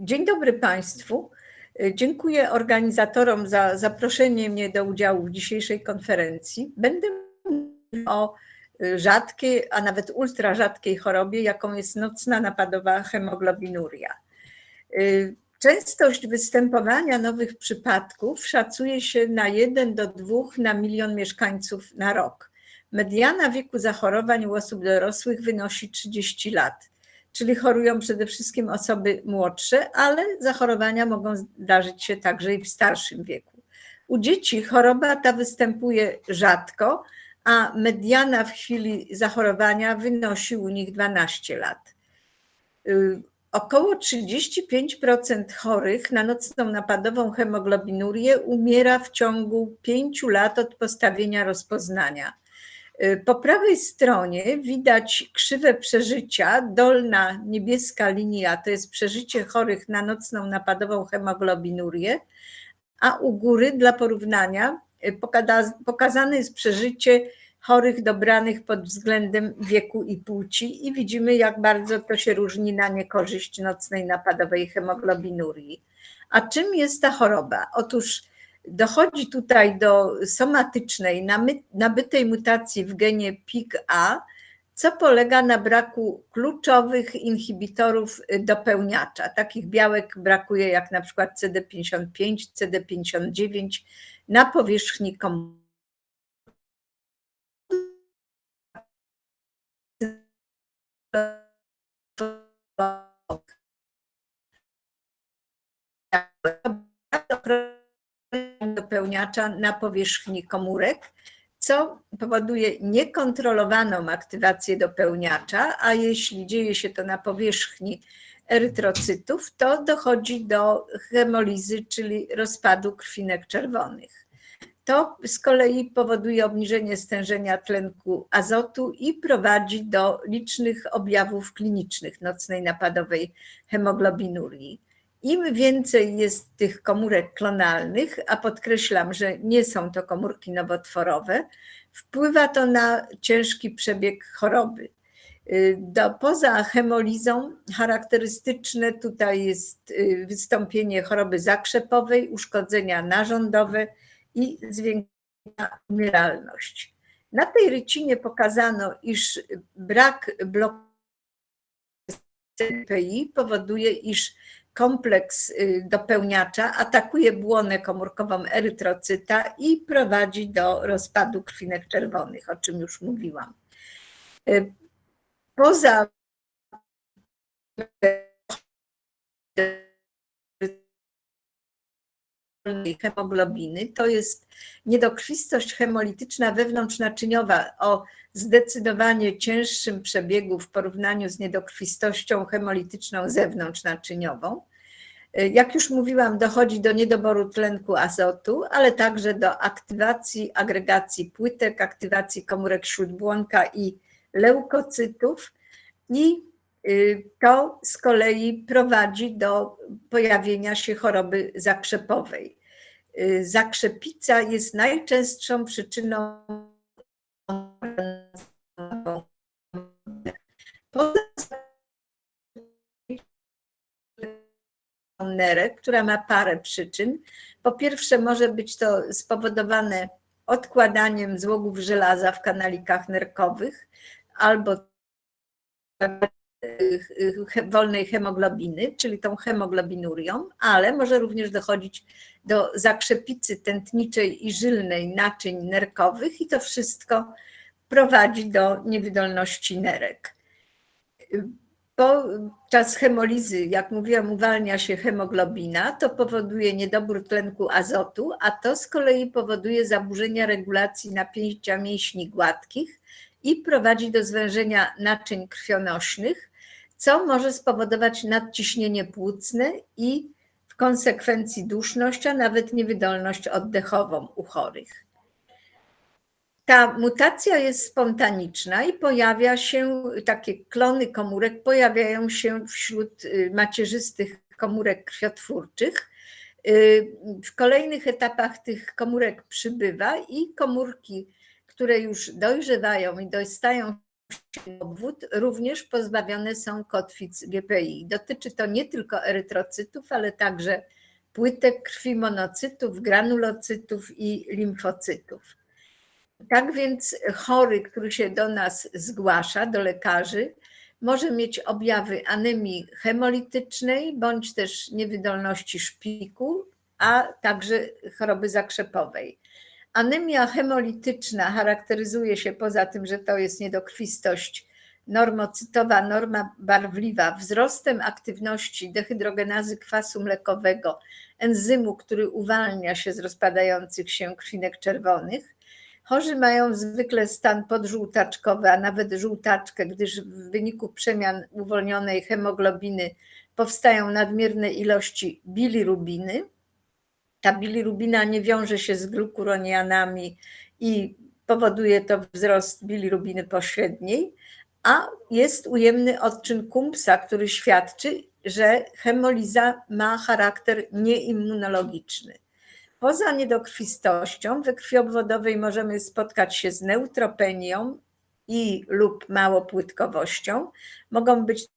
Dzień dobry Państwu. Dziękuję organizatorom za zaproszenie mnie do udziału w dzisiejszej konferencji. Będę o rzadkiej, a nawet ultrarzadkiej chorobie, jaką jest nocna napadowa hemoglobinuria. Częstość występowania nowych przypadków szacuje się na 1 do 2 na milion mieszkańców na rok. Mediana wieku zachorowań u osób dorosłych wynosi 30 lat czyli chorują przede wszystkim osoby młodsze, ale zachorowania mogą zdarzyć się także i w starszym wieku. U dzieci choroba ta występuje rzadko, a mediana w chwili zachorowania wynosi u nich 12 lat. Około 35% chorych na nocną napadową hemoglobinurię umiera w ciągu 5 lat od postawienia rozpoznania. Po prawej stronie widać krzywe przeżycia. Dolna niebieska linia to jest przeżycie chorych na nocną napadową hemoglobinurię, a u góry dla porównania pokazane jest przeżycie chorych dobranych pod względem wieku i płci i widzimy jak bardzo to się różni na niekorzyść nocnej napadowej hemoglobinurii. A czym jest ta choroba? Otóż dochodzi tutaj do somatycznej, nabytej mutacji w genie PIK-A, co polega na braku kluczowych inhibitorów dopełniacza. Takich białek brakuje jak na przykład CD55, CD59 na powierzchni komórki. Na powierzchni komórek, co powoduje niekontrolowaną aktywację dopełniacza, a jeśli dzieje się to na powierzchni erytrocytów, to dochodzi do hemolizy, czyli rozpadu krwinek czerwonych. To z kolei powoduje obniżenie stężenia tlenku azotu i prowadzi do licznych objawów klinicznych nocnej napadowej hemoglobinurii. Im więcej jest tych komórek klonalnych, a podkreślam, że nie są to komórki nowotworowe, wpływa to na ciężki przebieg choroby. Do, poza hemolizą charakterystyczne tutaj jest wystąpienie choroby zakrzepowej, uszkodzenia narządowe i zwiększona umieralność. Na tej rycinie pokazano, iż brak bloku CPI powoduje, iż kompleks dopełniacza atakuje błonę komórkową erytrocyta i prowadzi do rozpadu krwinek czerwonych, o czym już mówiłam. Poza hemoglobiny to jest niedokrwistość hemolityczna wewnątrznaczyniowa o zdecydowanie cięższym przebiegu w porównaniu z niedokrwistością hemolityczną zewnątrznaczyniową. Jak już mówiłam, dochodzi do niedoboru tlenku azotu, ale także do aktywacji agregacji płytek, aktywacji komórek śródbłonka i leukocytów i to z kolei prowadzi do pojawienia się choroby zakrzepowej. Zakrzepica jest najczęstszą przyczyną nerek, która ma parę przyczyn. Po pierwsze, może być to spowodowane odkładaniem złogów żelaza w kanalikach nerkowych albo wolnej hemoglobiny, czyli tą hemoglobinurią, ale może również dochodzić do zakrzepicy tętniczej i żylnej naczyń nerkowych i to wszystko prowadzi do niewydolności nerek. Podczas hemolizy, jak mówiłam, uwalnia się hemoglobina, to powoduje niedobór tlenku azotu, a to z kolei powoduje zaburzenia regulacji napięcia mięśni gładkich i prowadzi do zwężenia naczyń krwionośnych, co może spowodować nadciśnienie płucne i w konsekwencji duszność, a nawet niewydolność oddechową u chorych. Ta mutacja jest spontaniczna i pojawia się, takie klony komórek pojawiają się wśród macierzystych komórek krwiotwórczych. W kolejnych etapach tych komórek przybywa i komórki, które już dojrzewają i dostają obwód, również pozbawione są kotwic GPI. Dotyczy to nie tylko erytrocytów, ale także płytek krwi, monocytów, granulocytów i limfocytów. Tak więc chory, który się do nas zgłasza, do lekarzy, może mieć objawy anemii hemolitycznej bądź też niewydolności szpiku, a także choroby zakrzepowej. Anemia hemolityczna charakteryzuje się poza tym, że to jest niedokrwistość normocytowa, norma barwliwa, wzrostem aktywności dehydrogenazy kwasu mlekowego, enzymu, który uwalnia się z rozpadających się krwinek czerwonych. Chorzy mają zwykle stan podżółtaczkowy, a nawet żółtaczkę, gdyż w wyniku przemian uwolnionej hemoglobiny powstają nadmierne ilości bilirubiny ta bilirubina nie wiąże się z glukuronianami i powoduje to wzrost bilirubiny pośredniej, a jest ujemny odczyn kumpsa, który świadczy, że hemoliza ma charakter nieimmunologiczny. Poza niedokrwistością we krwi obwodowej możemy spotkać się z neutropenią i lub małopłytkowością. Mogą być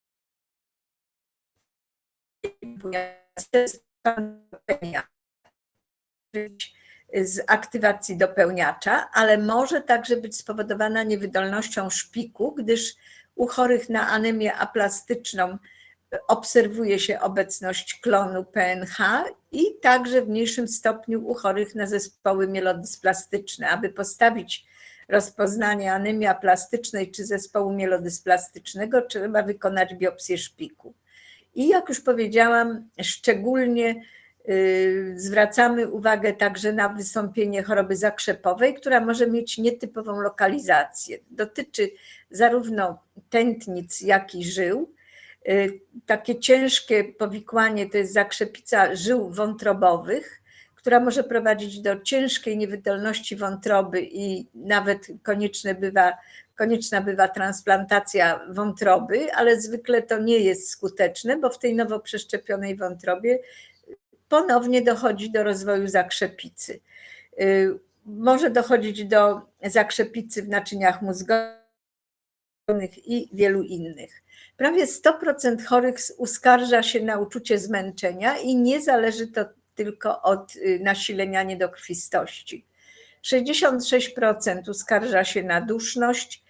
z aktywacji dopełniacza, ale może także być spowodowana niewydolnością szpiku, gdyż u chorych na anemię aplastyczną obserwuje się obecność klonu PNH i także w mniejszym stopniu u chorych na zespoły mielodysplastyczne. Aby postawić rozpoznanie anemii aplastycznej czy zespołu mielodysplastycznego, trzeba wykonać biopsję szpiku. I jak już powiedziałam, szczególnie Y, zwracamy uwagę także na wystąpienie choroby zakrzepowej, która może mieć nietypową lokalizację. Dotyczy zarówno tętnic, jak i żył. Y, takie ciężkie powikłanie to jest zakrzepica żył wątrobowych, która może prowadzić do ciężkiej niewydolności wątroby i nawet konieczne bywa, konieczna bywa transplantacja wątroby, ale zwykle to nie jest skuteczne, bo w tej nowo przeszczepionej wątrobie ponownie dochodzi do rozwoju zakrzepicy. Y, może dochodzić do zakrzepicy w naczyniach mózgowych i wielu innych. Prawie 100% chorych uskarża się na uczucie zmęczenia i nie zależy to tylko od y, nasilenia niedokrwistości. 66% uskarża się na duszność,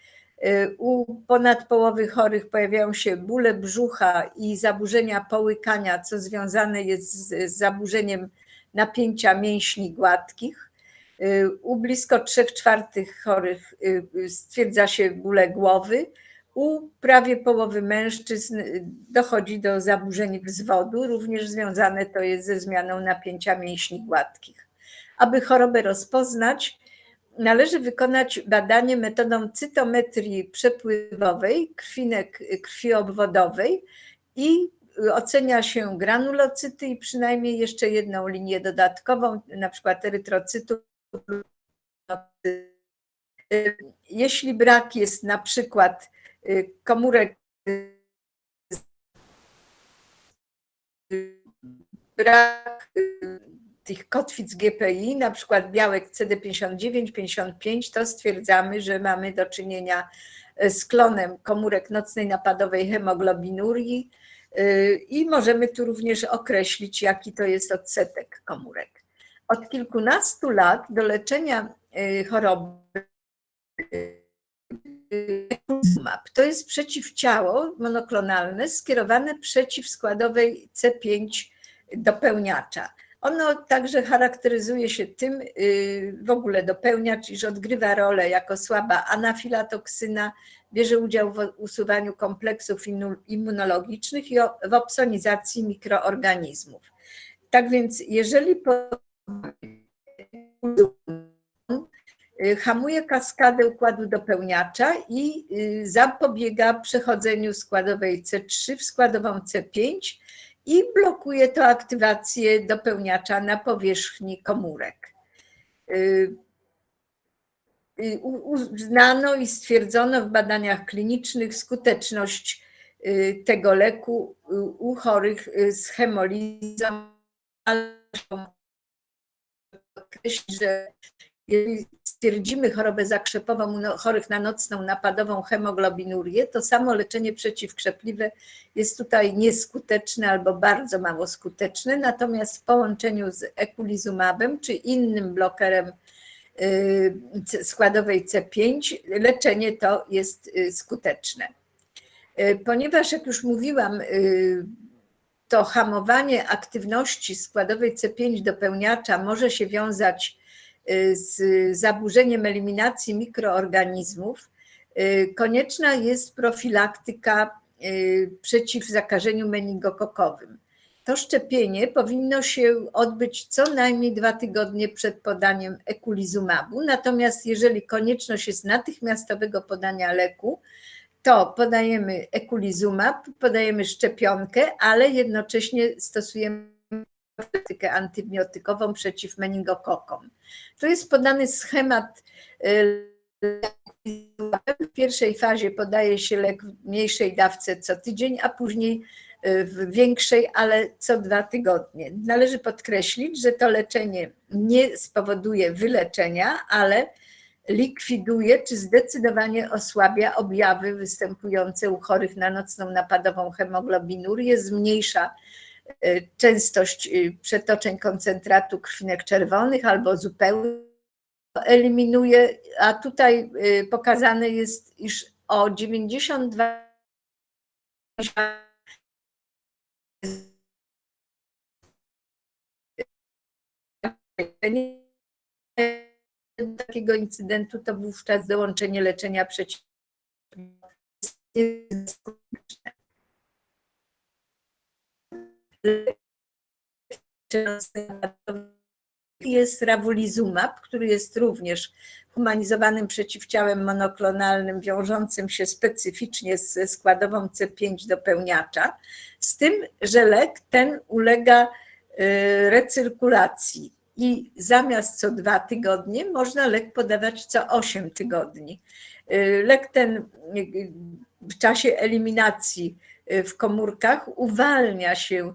u ponad połowy chorych pojawiają się bóle brzucha i zaburzenia połykania, co związane jest z zaburzeniem napięcia mięśni gładkich. Y, u blisko 3 czwartych chorych y, stwierdza się bóle głowy. U prawie połowy mężczyzn dochodzi do zaburzeń wzwodu, również związane to jest ze zmianą napięcia mięśni gładkich. Aby chorobę rozpoznać, należy wykonać badanie metodą cytometrii przepływowej krwinek krwi obwodowej i ocenia się granulocyty i przynajmniej jeszcze jedną linię dodatkową, na przykład erytrocytów. Jeśli brak jest na przykład komórek brak tych kotwic GPI, na przykład białek CD59, 55, to stwierdzamy, że mamy do czynienia e, z klonem komórek nocnej napadowej hemoglobinurii e, i możemy tu również określić, jaki to jest odsetek komórek. Od kilkunastu lat do leczenia e, choroby to jest przeciwciało monoklonalne skierowane przeciw składowej C5 dopełniacza. Ono także charakteryzuje się tym, y, w ogóle dopełniacz, iż odgrywa rolę jako słaba anafilatoksyna, bierze udział w usuwaniu kompleksów immunologicznych i w opsonizacji mikroorganizmów. Tak więc, jeżeli hamuje kaskadę układu dopełniacza i y, zapobiega przechodzeniu składowej C3 w składową C5, i blokuje to aktywację dopełniacza na powierzchni komórek. Y, y, uznano i stwierdzono w badaniach klinicznych skuteczność y, tego leku u chorych z hemolizą, że jeżeli stwierdzimy chorobę zakrzepową no- chorych na nocną napadową hemoglobinurię, to samo leczenie przeciwkrzepliwe jest tutaj nieskuteczne albo bardzo mało skuteczne, natomiast w połączeniu z ekulizumabem czy innym blokerem y, składowej C5 leczenie to jest y, skuteczne. Y, ponieważ, jak już mówiłam, to hamowanie aktywności składowej C5 dopełniacza może się wiązać y, z zaburzeniem eliminacji mikroorganizmów, y, konieczna jest profilaktyka y, przeciw zakażeniu meningokokowym. To szczepienie powinno się odbyć co najmniej dwa tygodnie przed podaniem ekulizumabu, natomiast jeżeli konieczność jest natychmiastowego podania leku, to podajemy ekulizumab, podajemy szczepionkę, ale jednocześnie stosujemy profilaktykę antybiotykową przeciw meningokokom. To jest podany schemat. Y, w pierwszej fazie podaje się lek w mniejszej dawce co tydzień, a później y, w większej, ale co dwa tygodnie. Należy podkreślić, że to leczenie nie spowoduje wyleczenia, ale likwiduje czy zdecydowanie osłabia objawy występujące u chorych na nocną napadową hemoglobinurię, zmniejsza częstość e, przetoczeń koncentratu krwinek czerwonych albo zupełnie eliminuje, a tutaj e, pokazane jest, iż o 92 takiego incydentu, to wówczas dołączenie leczenia przeciw jest ravulizumab, który jest również humanizowanym przeciwciałem monoklonalnym wiążącym się specyficznie ze składową C5 dopełniacza, z tym, że lek ten ulega y, recyrkulacji i zamiast co dwa tygodnie można lek podawać co 8 tygodni. Y, lek ten y, w czasie eliminacji w komórkach uwalnia się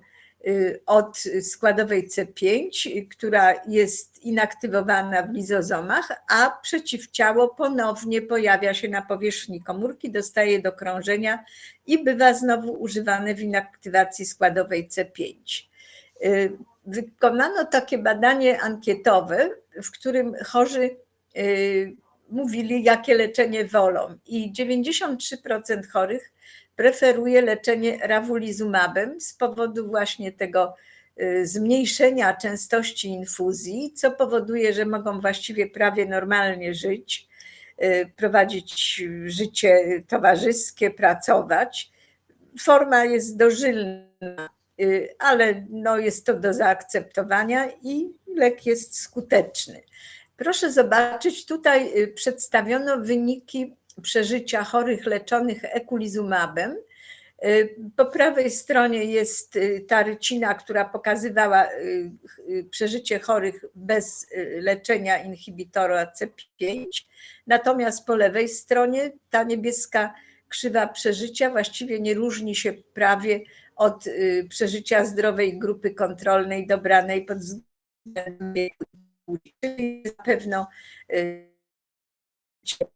od składowej C5, która jest inaktywowana w lizozomach, a przeciwciało ponownie pojawia się na powierzchni komórki, dostaje do krążenia i bywa znowu używane w inaktywacji składowej C5 wykonano takie badanie ankietowe, w którym chorzy y, mówili, jakie leczenie wolą. I 93% chorych preferuje leczenie rawulizumabem z powodu właśnie tego y, zmniejszenia częstości infuzji, co powoduje, że mogą właściwie prawie normalnie żyć, y, prowadzić życie towarzyskie, pracować. Forma jest dożylna Y, ale no jest to do zaakceptowania i lek jest skuteczny. Proszę zobaczyć, tutaj przedstawiono wyniki przeżycia chorych leczonych ekulizumabem. Y, po prawej stronie jest ta rycina, która pokazywała przeżycie chorych bez leczenia inhibitora C5. Natomiast po lewej stronie ta niebieska krzywa przeżycia właściwie nie różni się prawie od y, przeżycia zdrowej grupy kontrolnej dobranej pod względem. Czyli na pewno y, y,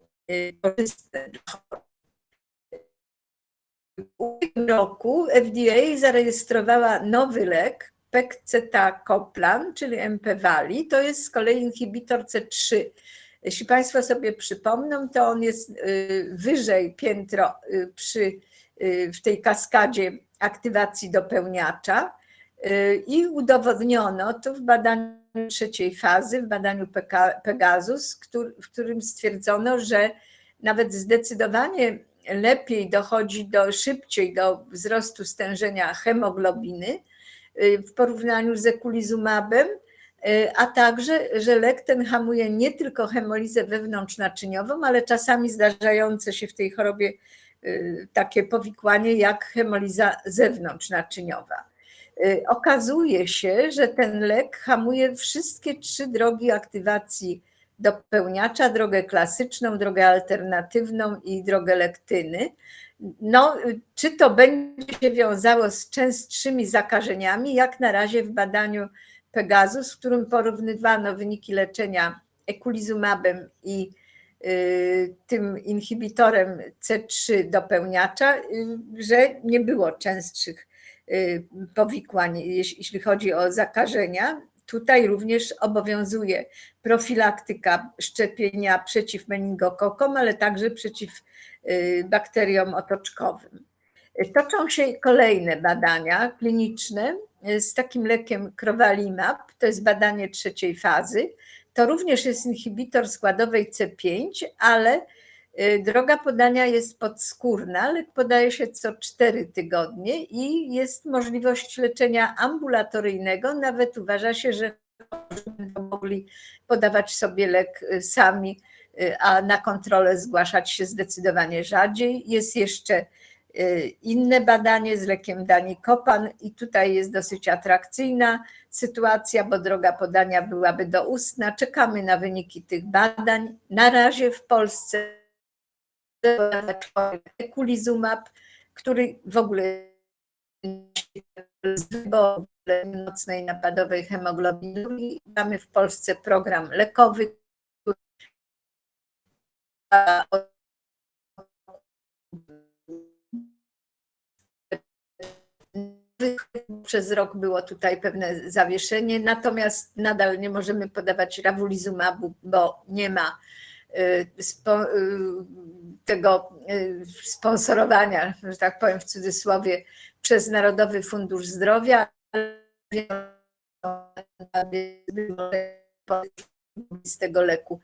korzystne. W ubiegłym roku FDA zarejestrowała nowy lek, Pegcetacoplan, czyli Empevali. To jest z kolei inhibitor C3. Jeśli Państwo sobie przypomną, to on jest wyżej piętro przy, w tej kaskadzie aktywacji dopełniacza y, i udowodniono to w badaniu trzeciej fazy, w badaniu Pegasus, w którym stwierdzono, że nawet zdecydowanie lepiej dochodzi do szybciej do wzrostu stężenia hemoglobiny y, w porównaniu z ekulizumabem, y, a także, że lek ten hamuje nie tylko hemolizę wewnątrznaczyniową, ale czasami zdarzające się w tej chorobie Y, takie powikłanie jak hemoliza zewnątrznaczyniowa. Y, okazuje się, że ten lek hamuje wszystkie trzy drogi aktywacji dopełniacza, drogę klasyczną, drogę alternatywną i drogę lektyny. No, czy to będzie się wiązało z częstszymi zakażeniami? Jak na razie w badaniu Pegasus, w którym porównywano wyniki leczenia ekulizumabem i y, tym inhibitorem C3 dopełniacza, y, że nie było częstszych y, powikłań, jeśli chodzi o zakażenia. Tutaj również obowiązuje profilaktyka szczepienia przeciw meningokokom, ale także przeciw y, bakteriom otoczkowym. Toczą się kolejne badania kliniczne z takim lekiem Crovalimab, to jest badanie trzeciej fazy. To również jest inhibitor składowej C5, ale y, droga podania jest podskórna. Lek podaje się co 4 tygodnie i jest możliwość leczenia ambulatoryjnego. Nawet uważa się, że będą mogli podawać sobie lek y, sami, y, a na kontrolę zgłaszać się zdecydowanie rzadziej. Jest jeszcze y, inne badanie z lekiem Danikopan i tutaj jest dosyć atrakcyjna sytuacja, bo droga podania byłaby doustna. Czekamy na wyniki tych badań. Na razie w Polsce ekulizumab, który w ogóle z nocnej napadowej hemoglobiny. Mamy w Polsce program lekowy, przez rok było tutaj pewne zawieszenie, natomiast nadal nie możemy podawać rawulizumabu, bo nie ma spo, y, tego y, sponsorowania, że tak powiem w cudzysłowie, przez Narodowy Fundusz Zdrowia. Z tego leku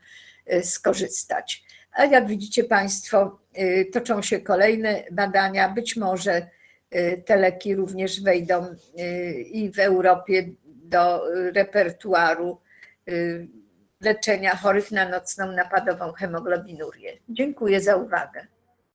skorzystać. A jak widzicie Państwo, toczą się kolejne badania. Być może te leki również wejdą i w Europie do repertuaru leczenia chorych na nocną napadową hemoglobinurię. Dziękuję za uwagę.